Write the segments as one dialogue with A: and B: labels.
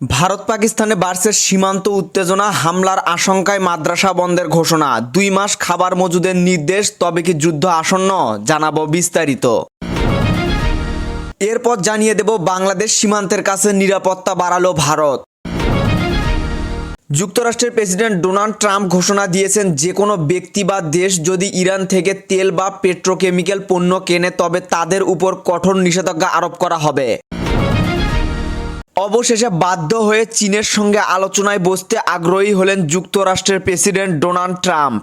A: ভারত পাকিস্তানে বাড়ছে সীমান্ত উত্তেজনা, হামলার আশঙ্কায় মাদ্রাসা বন্ধের ঘোষণা। দুই মাস খাবার মজুদের নির্দেশ, তবে কি যুদ্ধ আসন্ন? জানাব বিস্তারিত। এরপর জানিয়ে দেব বাংলাদেশ সীমান্তের কাছে নিরাপত্তা বাড়ালো ভারত। যুক্তরাষ্ট্রের প্রেসিডেন্ট ডোনাল্ড ট্রাম্প ঘোষণা দিয়েছেন যে কোনো ব্যক্তি বা দেশ যদি ইরান থেকে তেল বা পেট্রোকেমিক্যাল পণ্য কেনে, তবে তাদের উপর কঠোর নিষেধাজ্ঞা আরোপ করা হবে। অবশেষে বাধ্য হয়ে চীনের সঙ্গে আলোচনায় বসতে আগ্রহী হলেন যুক্তরাষ্ট্রের প্রেসিডেন্ট ডোনাল্ড ট্রাম্প।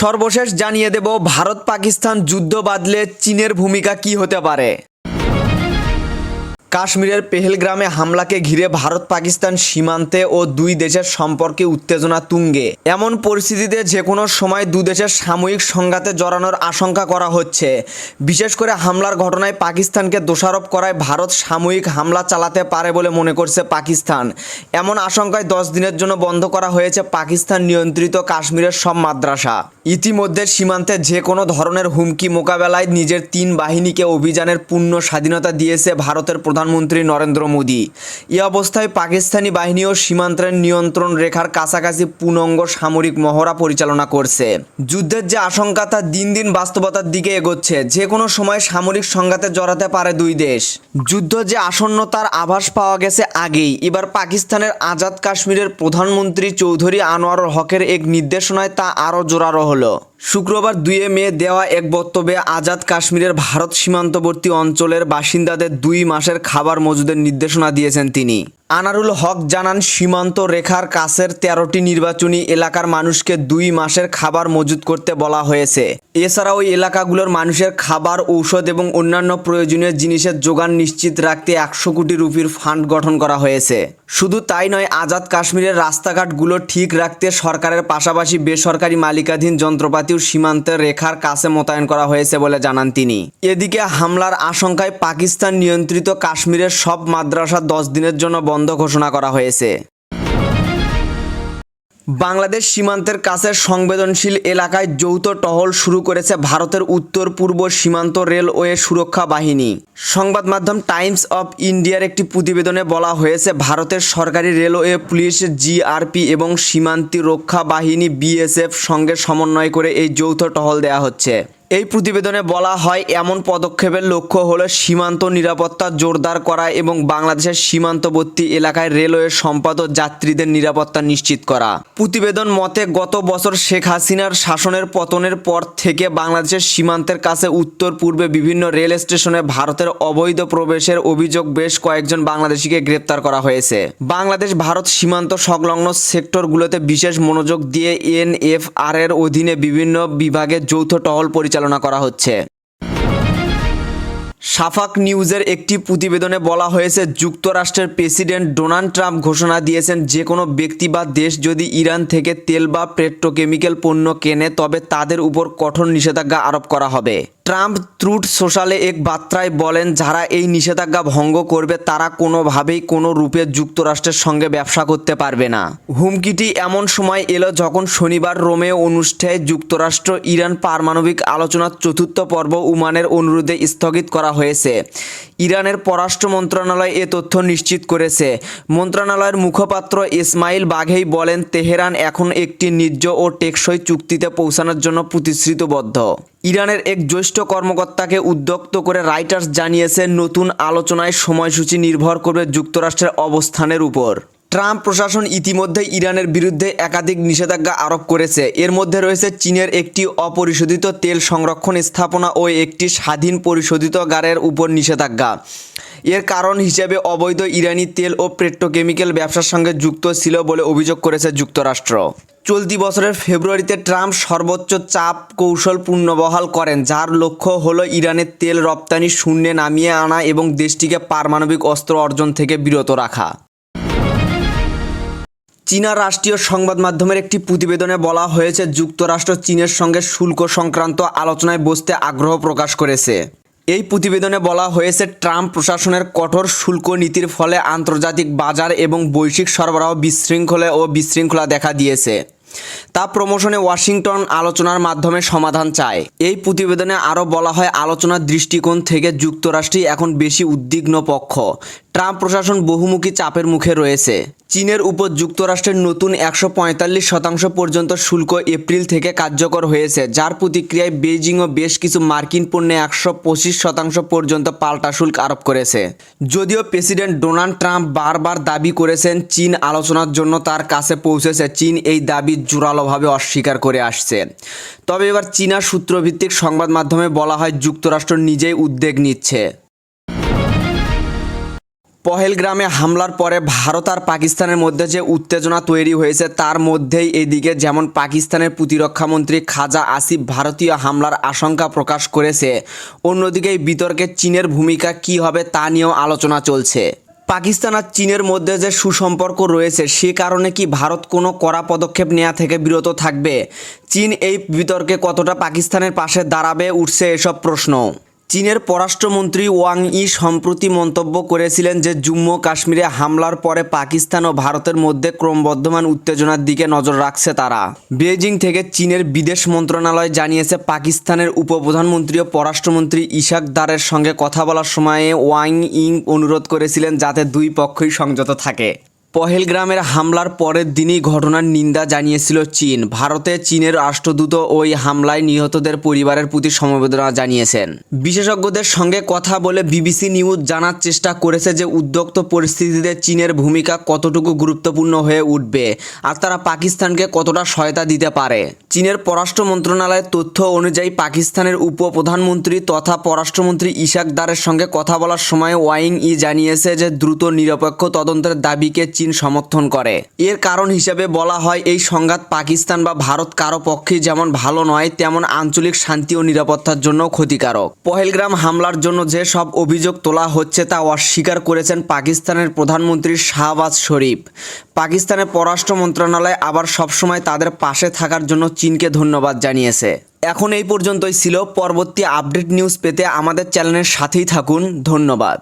A: সর্বশেষ জানিয়ে দেব ভারত পাকিস্তান যুদ্ধ বাদলে চীনের ভূমিকা কি হতে পারে? কাশ্মীরের পেহেলগ্রামে হামলাকে ঘিরে ভারত পাকিস্তান সীমান্তে ও দুই দেশের সম্পর্কে উত্তেজনা তুঙ্গে। এমন পরিস্থিতিতে যে কোনো সময় দু দেশের সাময়িক সংঘাতে জড়ানোর আশঙ্কা করা হচ্ছে। বিশেষ করে হামলার ঘটনায় পাকিস্তানকে দোষারোপ করায় ভারত সাময়িক হামলা চালাতে পারে বলে মনে করছে পাকিস্তান। এমন আশঙ্কায় দশ দিনের জন্য বন্ধ করা হয়েছে পাকিস্তান নিয়ন্ত্রিত কাশ্মীরের সব মাদ্রাসা। ইতিমধ্যে সীমান্তে যে কোনো ধরনের হুমকি মোকাবেলায় নিজের তিন বাহিনীকে অভিযানের পূর্ণ স্বাধীনতা দিয়েছে ভারতের প্রধানমন্ত্রী নরেন্দ্র মোদী। এ অবস্থায় পাকিস্তানি বাহিনীও সীমান্তের নিয়ন্ত্রণ রেখার কাছাকাছি পূর্ণাঙ্গ সামরিক মহড়া পরিচালনা করছে। যুদ্ধের যে আশঙ্কা তা দিন দিন বাস্তবতার দিকে এগোচ্ছে। যে কোনো সময় সামরিক সংঘাতে জড়াতে পারে দুই দেশ। যুদ্ধ যে আসন্ন তার আভাস পাওয়া গেছে আগেই। এবার পাকিস্তানের আজাদ কাশ্মীরের প্রধানমন্ত্রী চৌধুরী আনোয়ারুল হকের এক নির্দেশনায় তা আরও জোরালো হলো। শুক্রবার দুয়ে মে দেওয়া এক বক্তব্যে আজাদ কাশ্মীরের ভারত সীমান্তবর্তী অঞ্চলের বাসিন্দাদের দুই মাসের খাবার মজুদের নির্দেশনা দিয়েছেন তিনি। আনারুল হক জানান, সীমান্ত রেখার কাছের তেরোটি নির্বাচনী এলাকার মানুষকে দুই মাসের খাবার মজুত করতে বলা হয়েছে। এছাড়া ওই এলাকাগুলোর মানুষের খাবার, ঔষধ এবং অন্যান্য প্রয়োজনীয় জিনিসের যোগান নিশ্চিত রাখতে একশো কোটি রুপির ফান্ড গঠন করা হয়েছে। শুধু তাই নয়, আজাদ কাশ্মীরের রাস্তাঘাটগুলো ঠিক রাখতে সরকারের পাশাপাশি বেসরকারি মালিকাধীন যন্ত্রপাতিও সীমান্তের রেখার কাছে মোতায়েন করা হয়েছে বলে জানান তিনি। এদিকে হামলার আশঙ্কায় পাকিস্তান নিয়ন্ত্রিত কাশ্মীরের সব মাদ্রাসা দশ দিনের জন্য বন্ধ ঘোষণা করা হয়েছে। বাংলাদেশ সীমান্তের কাছে সংবেদনশীল এলাকায় যৌথ টহল শুরু করেছে ভারতের উত্তর পূর্ব সীমান্ত রেলওয়ে সুরক্ষা বাহিনী। সংবাদ মাধ্যম টাইমস অফ ইন্ডিয়ার একটি প্রতিবেদনে বলা হয়েছে, ভারতের সরকারি রেলওয়ে পুলিশ, জিআরপি এবং সীমান্তি রক্ষা বাহিনী, বিএসএফ সঙ্গে সমন্বয় করে এই যৌথ টহল দেয়া হচ্ছে। এই প্রতিবেদনে বলা হয়, এমন পদক্ষেপের লক্ষ্য হল সীমান্ত নিরাপত্তা জোরদার করা এবং বাংলাদেশের সীমান্তবর্তী এলাকায় রেলওয়ে সম্পদ ও যাত্রীদের নিরাপত্তা নিশ্চিত করা। প্রতিবেদন মতে, গত বছর শেখ হাসিনার শাসনের পতনের পর থেকে বাংলাদেশের সীমান্তের কাছে উত্তর পূর্বে বিভিন্ন রেল স্টেশনে ভারতের অবৈধ প্রবেশের অভিযোগ বেশ কয়েকজন বাংলাদেশিকে গ্রেপ্তার করা হয়েছে। বাংলাদেশ ভারত সীমান্ত সংলগ্ন সেক্টরগুলোতে বিশেষ মনোযোগ দিয়ে এনএফআর এর অধীনে বিভিন্ন বিভাগে যৌথ টহল পরিচালনা করা হচ্ছে। সাফাক নিউজের একটি প্রতিবেদনে বলা হয়েছে, যুক্তরাষ্ট্রের প্রেসিডেন্ট ডোনাল্ড ট্রাম্প ঘোষণা দিয়েছেন, যে কোনো ব্যক্তি বা দেশ যদি ইরান থেকে তেল বা পেট্রোকেমিক্যাল পণ্য কেনে, তবে তাদের উপর কঠোর নিষেধাজ্ঞা আরোপ করা হবে। ট্রাম্প ট্রুথ সোশ্যালে এক বার্তায় বলেন, যারা এই নিষেধাজ্ঞা ভঙ্গ করবে, তারা কোনোভাবেই কোনো রূপে যুক্তরাষ্ট্রের সঙ্গে ব্যবসা করতে পারবে না। হুমকিটি এমন সময় এলো যখন শনিবার রোমে অনুষ্ঠায় যুক্তরাষ্ট্র ইরান পারমাণবিক আলোচনার চতুর্থ পর্ব উমানের অনুরোধে স্থগিত করা হয়েছে। ইরানের পররাষ্ট্র মন্ত্রণালয় এ তথ্য নিশ্চিত করেছে। মন্ত্রণালয়ের মুখপাত্র ইসমাইল বাঘেই বলেন, তেহরান এখন একটি নির্জ ও টেকসই চুক্তিতে পৌঁছানোর জন্য প্রতিশ্রুতিবদ্ধ। ইরানের এক জ্যেষ্ঠ কর্মকর্তাকে উদ্যক্ত করে রাইটার্স জানিয়েছে, নতুন আলোচনায় সময়সূচি নির্ভর করবে যুক্তরাষ্ট্রের অবস্থানের উপর। ট্রাম্প প্রশাসন ইতিমধ্যে ইরানের বিরুদ্ধে একাধিক নিষেধাজ্ঞা আরোপ করেছে। এর মধ্যে রয়েছে চীনের একটি অপরিশোধিত তেল সংরক্ষণ স্থাপনা ও একটি স্বাধীন পরিশোধিত গাড়ের উপর নিষেধাজ্ঞা। এর কারণ হিসেবে অবৈধ ইরানি তেল ও পেট্রোকেমিক্যাল ব্যবসার সঙ্গে যুক্ত ছিল বলে অভিযোগ করেছে যুক্তরাষ্ট্র। চলতি বছরের ফেব্রুয়ারিতে ট্রাম্প সর্বোচ্চ চাপ কৌশল পুনর্বহাল করেন, যার লক্ষ্য হলো ইরানের তেল রপ্তানি শূন্যে নামিয়ে আনা এবং দেশটিকে পারমাণবিক অস্ত্র অর্জন থেকে বিরত রাখা। চীনা রাষ্ট্রীয় সংবাদ মাধ্যমের একটি প্রতিবেদনে বলা হয়েছে, যুক্তরাষ্ট্র চীনের সঙ্গে শুল্ক সংক্রান্ত আলোচনায় বসতে আগ্রহ প্রকাশ করেছে। এই প্রতিবেদনে বলা হয়েছে, ট্রাম্প প্রশাসনের কঠোর শুল্ক নীতির ফলে আন্তর্জাতিক বাজার এবং বৈশ্বিক সরবরাহ বিশৃঙ্খলা ও বিশৃঙ্খলা দেখা দিয়েছে। তা প্রমোশনে ওয়াশিংটন আলোচনার মাধ্যমে সমাধান চায়। এই প্রতিবেদনে আরও বলা হয়, আলোচনার দৃষ্টিকোণ থেকে যুক্তরাষ্ট্রই এখন বেশি উদ্বিগ্ন পক্ষ ট্রাম্প প্রশাসন বহুমুখী চাপের মুখে রয়েছে। চীনের উপর যুক্তরাষ্ট্রের নতুন একশো পঁয়তাল্লিশ শতাংশ পর্যন্ত শুল্ক এপ্রিল থেকে কার্যকর হয়েছে, যার প্রতিক্রিয়ায় বেইজিংও বেশ কিছু মার্কিন পণ্যে একশো পঁচিশ শতাংশ পর্যন্ত পাল্টা শুল্ক আরোপ করেছে। যদিও প্রেসিডেন্ট ডোনাল্ড ট্রাম্প বারবার দাবি করেছেন, চীন আলোচনার জন্য তার কাছে পৌঁছেছে, চীন এই দাবি জোরালোভাবে অস্বীকার করে আসছে। তবে এবার চীনা সূত্রভিত্তিক সংবাদ মাধ্যমে বলা হয়, যুক্তরাষ্ট্র নিজেই উদ্যোগ নিচ্ছে। পহেলগ্রামে হামলার পরে ভারত আর পাকিস্তানের মধ্যে যে উত্তেজনা তৈরি হয়েছে, তার মধ্যেই এদিকে যেমন পাকিস্তানের প্রতিরক্ষামন্ত্রী খাজা আসিফ ভারতীয় হামলার আশঙ্কা প্রকাশ করেছে, অন্যদিকে এই বিতর্কে চীনের ভূমিকা কী হবে তা নিয়েও আলোচনা চলছে। পাকিস্তান আর চীনের মধ্যে যে সুসম্পর্ক রয়েছে, সে কারণে কি ভারত কোনো কড়া পদক্ষেপ নেওয়া থেকে বিরত থাকবে? চীন এই বিতর্কে কতটা পাকিস্তানের পাশে দাঁড়াবে, উঠছে এসব প্রশ্ন। চীনের পররাষ্ট্রমন্ত্রী ওয়াং ই সম্প্রতি মন্তব্য করেছিলেন যে জম্মু কাশ্মীরে হামলার পরে পাকিস্তান ও ভারতের মধ্যে ক্রমবর্ধমান উত্তেজনার দিকে নজর রাখছে তারা। বেজিং থেকে চীনের বিদেশ মন্ত্রণালয় জানিয়েছে, পাকিস্তানের উপপ্রধানমন্ত্রী ও পররাষ্ট্রমন্ত্রী ইশাক দারের সঙ্গে কথা বলার সময়ে ওয়াং ইং অনুরোধ করেছিলেন যাতে দুই পক্ষই সংযত থাকে। পহেলগ্রামের হামলার পরের দিনই ঘটনার নিন্দা জানিয়েছিল চীন। ভারতে চীনের রাষ্ট্রদূত ওই হামলায় নিহতদের পরিবারের প্রতি সমবেদনা জানিয়েছেন। বিশেষজ্ঞদের সঙ্গে কথা বলে বিবিসি নিউজ জানার চেষ্টা করেছে যে উদ্যোক্ত পরিস্থিতিতে চীনের ভূমিকা কতটুকু গুরুত্বপূর্ণ হয়ে উঠবে আর তারা পাকিস্তানকে কতটা সহায়তা দিতে পারে। চীনের পররাষ্ট্র মন্ত্রণালয়ের তথ্য অনুযায়ী পাকিস্তানের উপপ্রধানমন্ত্রী তথা পররাষ্ট্রমন্ত্রী ইশাক দারের সঙ্গে কথা বলার সময় ওয়াইং ই জানিয়েছে যে দ্রুত নিরপেক্ষ তদন্তের দাবিকে চীন সমর্থন করে। এর কারণ হিসেবে বলা হয়, এই সংঘাত পাকিস্তান বা ভারত কারও পক্ষে যেমন ভালো নয়, তেমন আঞ্চলিক শান্তি ও নিরাপত্তার জন্য ক্ষতিকারক। পহেলগ্রাম হামলার জন্য যে সব অভিযোগ তোলা হচ্ছে তা অস্বীকার করেছেন পাকিস্তানের প্রধানমন্ত্রী শাহবাজ শরীফ। পাকিস্তানের পররাষ্ট্র মন্ত্রণালয় আবার সবসময় তাদের পাশে থাকার জন্য চীনকে ধন্যবাদ জানিয়েছে। এখন এই পর্যন্তই ছিল। পরবর্তী আপডেট নিউজ পেতে আমাদের চ্যানেলের সাথেই থাকুন। ধন্যবাদ।